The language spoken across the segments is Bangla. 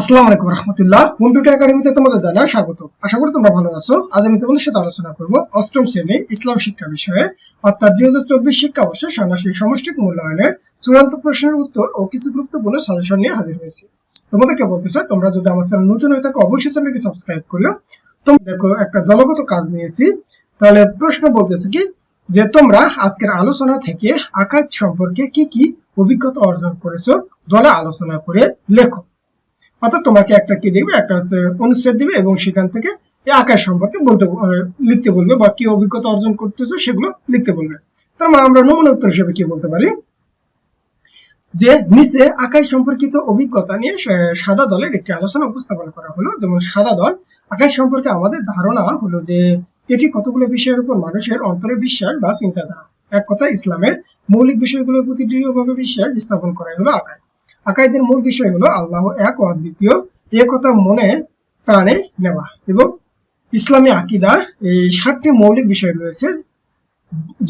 আসসালামু আলাইকুম রহমতুল্লাহ। কম্পিউটার একাডেমিতে তোমাদের জানাই স্বাগত। আশা করি তোমরা ভালো আছো। আজ আমি তোমাদের সাথে আলোচনা করব অষ্টম শ্রেণি ইসলাম শিক্ষা বিষয়ে, অর্থাৎ দুই হাজার চব্বিশ ষান্মাসিক সমষ্টিক মূল্যায়নের চূড়ান্ত প্রশ্নের উত্তর ও কিছু গুরুত্বপূর্ণ সাজেশন নিয়ে হাজির হয়েছি। তোমাদেরকে বলতে চাই, তোমরা যদি আমার চ্যানেল নতুন হয়ে থাকো, অবশ্যই চ্যানেলকে সাবস্ক্রাইব করো তোমরা দেখো, একটা দলগত কাজ নিয়েছি। তাহলে প্রশ্ন বলতেছে কি, যে তোমরা আজকের আলোচনা থেকে আকাশ সম্পর্কে কি কি অভিজ্ঞতা অর্জন করেছ, দলে আলোচনা করে লেখো। অর্থাৎ তোমাকে একটা কি দিবে? একটা হচ্ছে অনুচ্ছেদ দিবে এবং সেখান থেকে আকাশ সম্পর্কে বলতে লিখতে বলবে বা কি অভিজ্ঞতা অর্জন করতেছো সেগুলো লিখতে বলবে। তার মানে আমরা নমুনা উত্তর হিসেবে কি বলতে পারি? যে নিচে আকাশ সম্পর্কিত অভিজ্ঞতা নিয়ে সাদা দলের একটি আলোচনা উপস্থাপন করা হলো। যেমন সাদা দল আকাশ সম্পর্কে আমাদের ধারণা হলো যে এটি কতগুলো বিষয়ের উপর মানুষের অন্তরে বিশ্বাস বা চিন্তাধারা। এক কথা ইসলামের মৌলিক বিষয়গুলোর প্রতি দৃঢ়ভাবে বিশ্বাস স্থাপন করাই হলো আকাশ আকাইদের মূল বিষয় হলো আল্লাহ এক ও অদ্বিতীয় এ কথা মনে, প্রাণে নেওয়া এবং ইসলামী আকিদার এই সাতটি মৌলিক বিষয় রয়েছে,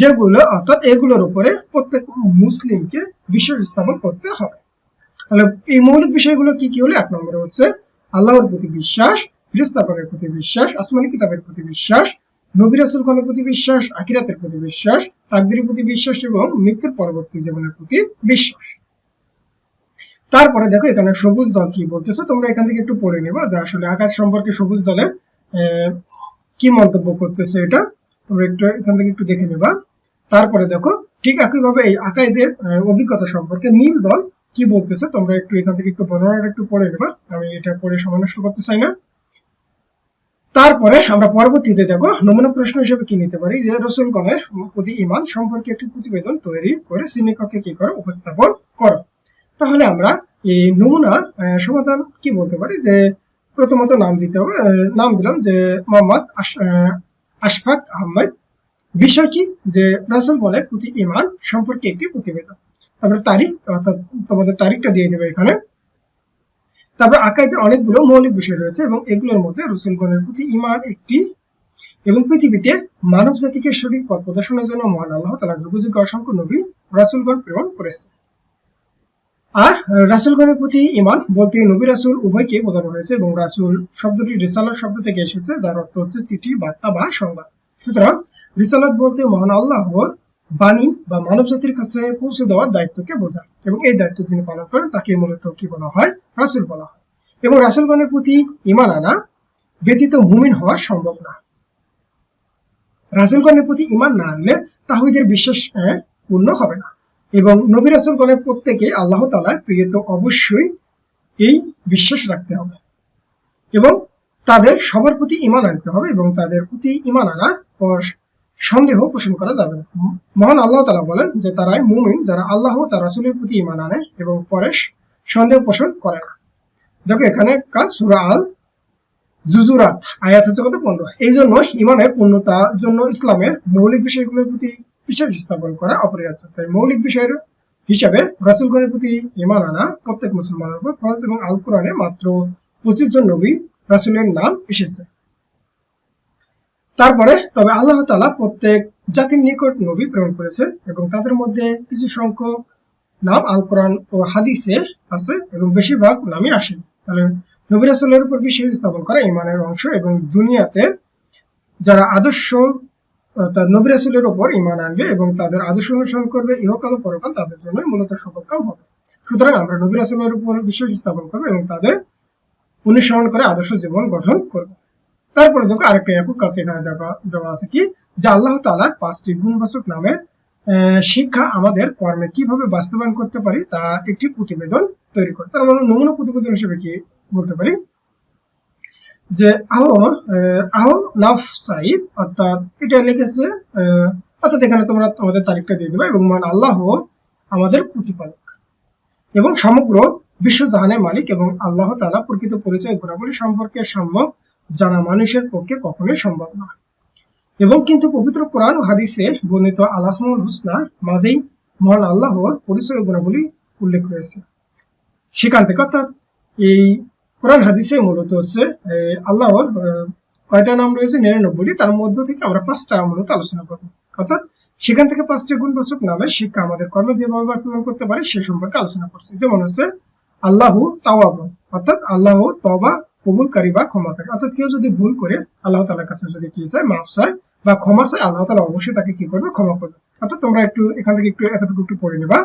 যেগুলো অর্থাৎ এগুলোর উপরে প্রত্যেক মুসলিমকে বিশ্বাস স্থাপন করতে হবে। তাহলে এই মৌলিক বিষয়গুলো কি কি হলো? এক নম্বরে হচ্ছে আল্লাহর প্রতি বিশ্বাস ফিরিস্তাগণের প্রতি বিশ্বাস, আসমানি কিতাবের প্রতি বিশ্বাস, নবী রাসূলগণের প্রতি বিশ্বাস, আখিরাতের প্রতি বিশ্বাস, তাকদীরের প্রতি বিশ্বাস এবং মৃত্যুর পরবর্তী জীবনের প্রতি বিশ্বাস। তারপরে দেখো এখানে সবুজ দল কি বলতেছে, তোমরা এখান থেকে একটু পড়ে নেবা যে আসলে আকাশ সম্পর্কে সবুজ দলে কি মন্তব্য করতেছে এটা, তোমরা একটু এখান থেকে একটু দেখে নেবা। তারপরে দেখো, ঠিক একইভাবে এই আকাইদের অভিজ্ঞতা সম্পর্কে নীল দল কি বলতেছে, তোমরা একটু এখান থেকে একটু বর্ণনাটা একটু পড়ে নেবা, আমি এটা পড়ে সময় নষ্ট করতে চাই না। তারপরে আমরা পরবর্তীতে দেখো, নমুনা প্রশ্ন হিসেবে কি নিতে পারি, যে রসুলগণের প্রতি ইমান সম্পর্কে একটি প্রতিবেদন তৈরি করে শ্রেণীকক্ষে কি করো, উপস্থাপন করো। তাহলে আমরা এই নমুনা সমাধান কি বলতে পারি? যে প্রথমত নাম দিতে হবে নাম দিলাম যে মোহাম্মদ আশফাক আহমেদ। বিষয় কি? যে রাসুলগণের প্রতি ইমান সম্পর্কে একটি প্রতিবেদন। তারপরে তারিখ, অর্থাৎ তোমাদের তারিখটা দিয়ে দেবে এখানে। তারপর আকাইদের অনেকগুলো মৌলিক বিষয় রয়েছে এবং এগুলোর মধ্যে রসুলগণের প্রতি ইমান একটি এবং পৃথিবীতে মানব জাতিকে সঠিক পথ প্রদর্শনের জন্য মহান আল্লাহ তালা যুগযুগে অসংখ্য নবী রাসুলগণ প্রেরণ করেছে আর রাসুলগণের প্রতি ইমান বলতে নবী রাসুল উভয়কে বোঝানো হয়েছে এবং রাসুল শব্দটি রিসালাত শব্দ থেকে এসেছে, যার অর্থ হচ্ছে চিঠি, বার্তা বা সংবাদ। সুতরাং রিসালাত বলতে মহান আল্লাহর বাণী বা মানব জাতির কাছে পৌঁছে দেওয়ার দায়িত্বকে বোঝায় এবং এই দায়িত্ব যিনি পালন করেন তাকে মূলত কি বলা হয়? রাসুল বলা হয়। এবং রাসুলগণের প্রতি ইমান আনা ব্যতীত মুমিন হওয়া সম্ভব না। রাসুলগণের প্রতি ইমান না আনলে তাহিদের বিশ্বাস পূর্ণ হবে না। এবং নবী রাসুলগণের প্রত্যেকে আল্লাহ তালার প্রিয় তো অবশ্যই এই বিশ্বাস রাখতে হবে এবং তাদের সবার প্রতি ইমান আনতে হবে এবং তাদের প্রতি ইমান আনা সন্দেহ পোষণ করা যাবে না। মহান আল্লাহ তালা বলেন যে তারাই মুমিন যারা আল্লাহ তার রাসুলের প্রতি ইমান আনে এবং পরে সন্দেহ পোষণ করে না। দেখো এখানে কাজ সুরা আল জুজুরাত, আয়াত হচ্ছে কত? পনেরো। এই জন্য ইমানের পূর্ণতার জন্য ইসলামের মৌলিক বিষয়গুলোর প্রতি বিশ্বাস স্থাপন করা অপরিহার্য। তাই মৌলিক বিষয়ের হিসাবে রাসুলগণের প্রতি ইমান আনা প্রত্যেক মুসলমানের উপর ফরজ এবং আল কোরআনে মাত্র পঁচিশ জন নবী রাসুলের নাম এসেছে। তারপরে তবে আল্লাহ তালা প্রত্যেক জাতির নিকট নবী প্রেরণ করেছেন এবং তাদের মধ্যে কিছু সংখ্যক নাম আল কোরআন ও হাদিসে আছে এবং বেশিরভাগ নামই আসেন তাহলে নবী রাসুলের উপর বিশ্বাস স্থাপন করা ইমানের অংশ এবং দুনিয়াতে যারা আদর্শ অর্থাৎ নবী রাসুলের উপর ইমান আনবে এবং তাদের আদর্শ অনুসরণ করবে ইহকাল ও পরকাল তাদের জন্য মূলত সফলকাম হবে। সুতরাং আমরা নবী রাসুলের উপর বিশ্বাস স্থাপন করব এবং তাদের অনুসরণ করে আদর্শ জীবন গঠন করবে। তারপরে দেখো আরেকটা একক কাছে এখানে দেওয়া আছে কি? যে আল্লাহ তালার পাঁচটি গুণবাচক আহ, শিক্ষা আমাদের কর্মে কীভাবে বাস্তবায়ন করতে পারি তা একটি প্রতিবেদন তৈরি করে। তার মানে নমুনা প্রতিবেদন হিসেবে কি বলতে পারি? যে আহ আহ, নাফ সাইদ অর্থাৎ এটা লিখেছে অর্থাৎ এখানে তোমরা তোমাদের তারিখটা দিয়ে দেবে এবং মান আল্লাহ আমাদের প্রতিপালক এবং সমগ্র বিশ্বজাহানের মালিক এবং আল্লাহ তালা প্রকৃত পরিচয় গুণাবলী সম্পর্কে সম্যক জানা মানুষের পক্ষে কখনোই সম্ভব না। এবং কিন্তু পবিত্র কোরআন হাদিসে বর্ণিত আলাসমুল হুসনা মাঝেই মহান আল্লাহর পরিচয় গুণাবলী উল্লেখ রয়েছে। সেখান থেকে অর্থাৎ এই কোরআন হাদিসে মূলত হচ্ছে আল্লাহর কয়টা নাম রয়েছে? নিরানব্বইটি। তার মধ্য থেকে আমরা পাঁচটা মূলত আলোচনা করব। অর্থাৎ সেখান থেকে পাঁচটি গুণবাচক নামের শিক্ষা আমাদের কর্মে যেভাবে বাস্তবায়ন করতে পারে, সে সম্পর্কে আলোচনা করছে। যেমন হচ্ছে, আল্লাহু তাওয়াবুন অর্থাৎ আল্লাহ তবা কবুলকারী বা ক্ষমাকারী। অর্থাৎ কেউ যদি ভুল করে, আল্লাহ তালার কাছে যদি কি চায়, মাফ চায় বা ক্ষমা চায়, আল্লাহ তালা অবশ্যই তাকে কি করবে? ক্ষমা করবে। অর্থাৎ তোমরা একটু এখান থেকে একটু, এতটুকু একটু পড়ে নেবা।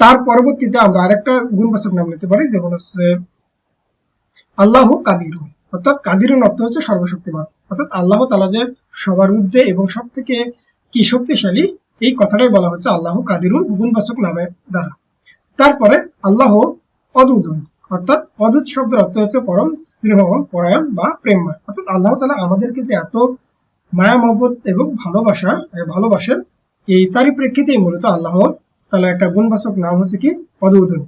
তার পরবর্তীতে আমরা আরেকটা গুণবাচক নাম নিতে পারি, যেমন হচ্ছে আল্লাহ কাদিরু অর্থাৎ কাদিরুন অর্থ হচ্ছে সর্বশক্তিমান। অর্থাৎ আল্লাহ তালা যে সবার ঊর্ধ্বে এবং সব থেকে কি শক্তিশালী, এই কথাটাই বলা হচ্ছে আল্লাহ কাদিরুন গুণবাচক নামে দ্বারা। তারপরে আল্লাহ অদুদুন। অর্থাৎ অদূত শব্দের অর্থ হচ্ছে পরম, স্নেহ, পরায়ণ বা প্রেমময় অর্থাৎ আল্লাহ তালা আমাদেরকে যে এত মায়া, মহব্বত এবং ভালোবাসা ভালোবাসেন, এই তারই প্রেক্ষিতেই মূলত আল্লাহ তালা একটা গুণবাচক নাম হচ্ছে কি? অদুদুন।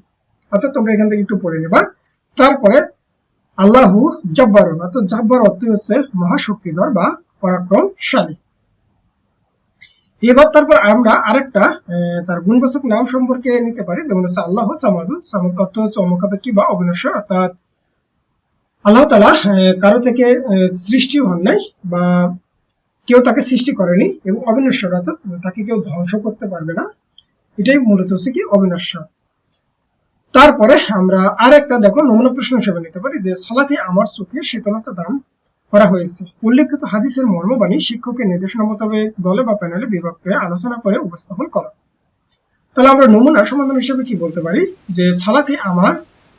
অর্থাৎ তোমরা এখান থেকে একটু পড়ে নেবা। তারপরে আল্লাহু জব্বারুন অর্থাৎ জব্বার অর্থ হচ্ছে মহাশক্তিধর বা পরাক্রমশালী। এবার তারপর আমরা আরেকটা তার গুণবাচক নাম সম্পর্কে নিতে পারি, যেমন হচ্ছে আল্লাহ সামাদু। সামাদ অর্থ হচ্ছে অমুখাপেক্ষী বা অবিনশ্বর, অর্থাৎ আল্লাহ তালা কারও থেকে সৃষ্টি হন নাই বা কেউ তাকে সৃষ্টি করেনি এবং অবিনশ্বর, অর্থাৎ তাকে কেউ ধ্বংস করতে পারবে না। এটাই মূলত হচ্ছে কি? অবিনশ্বর। তারপরে আমরা আর একটা দেখো, নমুনা প্রশ্ন হিসেবে নিতে পারি যে, সালাতে আমার চোখে শীতলতা দান করা হয়েছে। উল্লেখিত হাদিসের মর্মবাণী শিক্ষকের নির্দেশনা মোতাবেক দলে বা প্যানেলে বিভাগ করে আলোচনা করে উপস্থাপন করা। তাহলে আমরা নমুনা সমাধান হিসেবে কি বলতে পারি? যে, সালাতে আমার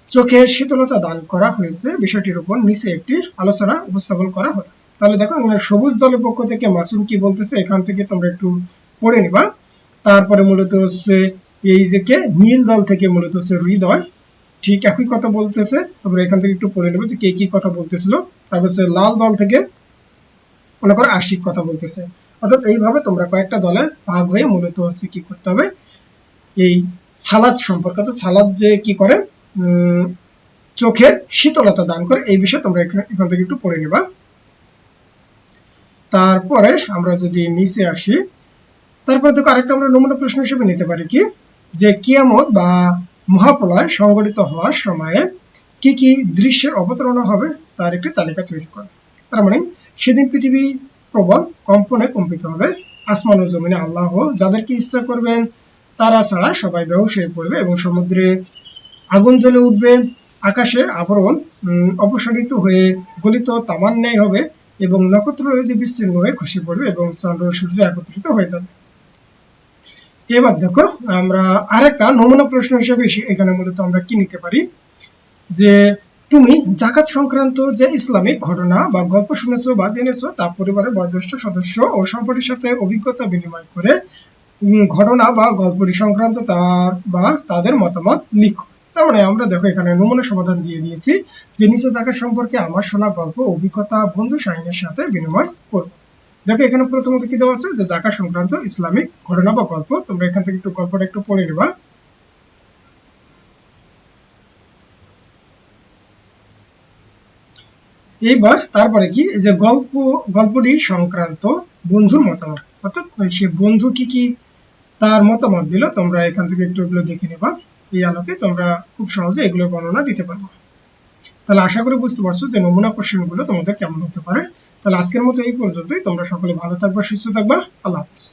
চোখের শীতলতা দান করা হয়েছে, বিষয়টির উপর নিচে একটি আলোচনা উপস্থাপন করা হলো। তাহলে দেখো সবুজ দলের পক্ষ থেকে মাসুম কি বলতেছে, এখান থেকে তোমরা একটু পড়ে নিবা। তারপরে মূলত হচ্ছে এই যে কে? নীল দল থেকে মূলত হচ্ছে হৃদয় ঠিক একই কথা বলতেছে। তোমরা এখান থেকে একটু পড়ে নেবে যে কে কি কথা বলতেছিল। তারপর হচ্ছে লাল দল থেকে মনে করো আশিক কথা বলতেছে। অর্থাৎ এইভাবে তোমরা কয়েকটা দলে ভাগ হয়ে মূলত হচ্ছে কি করতে হবে। এই সালাদ সম্পর্কে, অর্থাৎ সালাদ যে কি করে? চোখের শীতলতা দান করে। এই বিষয়ে তোমরা এখান থেকে একটু পড়ে নেবা। তারপরে আমরা যদি নিচে আসি, তারপরে দেখো আরেকটা আমরা নমুনা প্রশ্ন হিসেবে নিতে পারি কি? যে কিয়ামত বা মহাপ্রলয় সংঘটিত হওয়ার সময়ে কি কি দৃশ্যের অবতারণা হবে তার একটি তালিকা তৈরি করে। তার মানে সেদিন পৃথিবী প্রবল কম্পনে কম্পিত হবে, আসমান ও জমিনে আল্লাহ যাদেরকে ইচ্ছা করবেন, তারা ছাড়া সবাই হয়ে পড়বে এবং সমুদ্রে আগুন জ্বলে উঠবে, আকাশের আবরণ অপসারিত হয়ে গলিত তামান ন্যায় হবে এবং নক্ষত্র যে বিচ্ছিন্ন হয়ে খসে পড়বে এবং চন্দ্র সূর্য একত্রিত হয়ে যাবে। এবার দেখো, আমরা আরেকটা নমুনা প্রশ্ন হিসেবে এখানে মূলত আমরা কি নিতে পারি? যে তুমি জাকাত সংক্রান্ত যে ইসলামিক ঘটনা বা গল্প শুনেছো বা জেনেছো তা পরিবারের বয়োজ্যেষ্ঠ সদস্য ও সম্পর্কের সাথে অভিজ্ঞতা বিনিময় করে ঘটনা বা গল্পটি সংক্রান্ত তার বা তাদের মতামত লিখো। তার মানে আমরা দেখো এখানে নমুনা সমাধান দিয়ে দিয়েছি যে নিচে জাকাত সম্পর্কে আমার শোনা গল্প, অভিজ্ঞতা, বন্ধু শাহিনের সাথে বিনিময় করব দেখো, এখানে প্রথমত কি দেওয়া আছে? যে জাকাত সংক্রান্ত ইসলামিক ঘটনা বা গল্প। তোমরা এখান থেকে একটু গল্পটা একটু পড়ে নেবা। এইবার তারপরে কি? যে গল্প, গল্পটি সংক্রান্ত বন্ধুর মতামত। অর্থাৎ সে বন্ধু কি কি তার মতামত দিল, তোমরা এখান থেকে একটু এগুলো দেখে নেবা। এই আলোকে তোমরা খুব সহজে এগুলো বর্ণনা দিতে পারব। তাহলে আশা করি বুঝতে পারছ যে নমুনা কোশ্চেনগুলো তোমাদের কেমন হতে পারে। তাহলে আজকের মতো এই পর্যন্তই। তোমরা সকলে ভালো থাকবা সুস্থ থাকবা। আল্লাহ হাফিজ।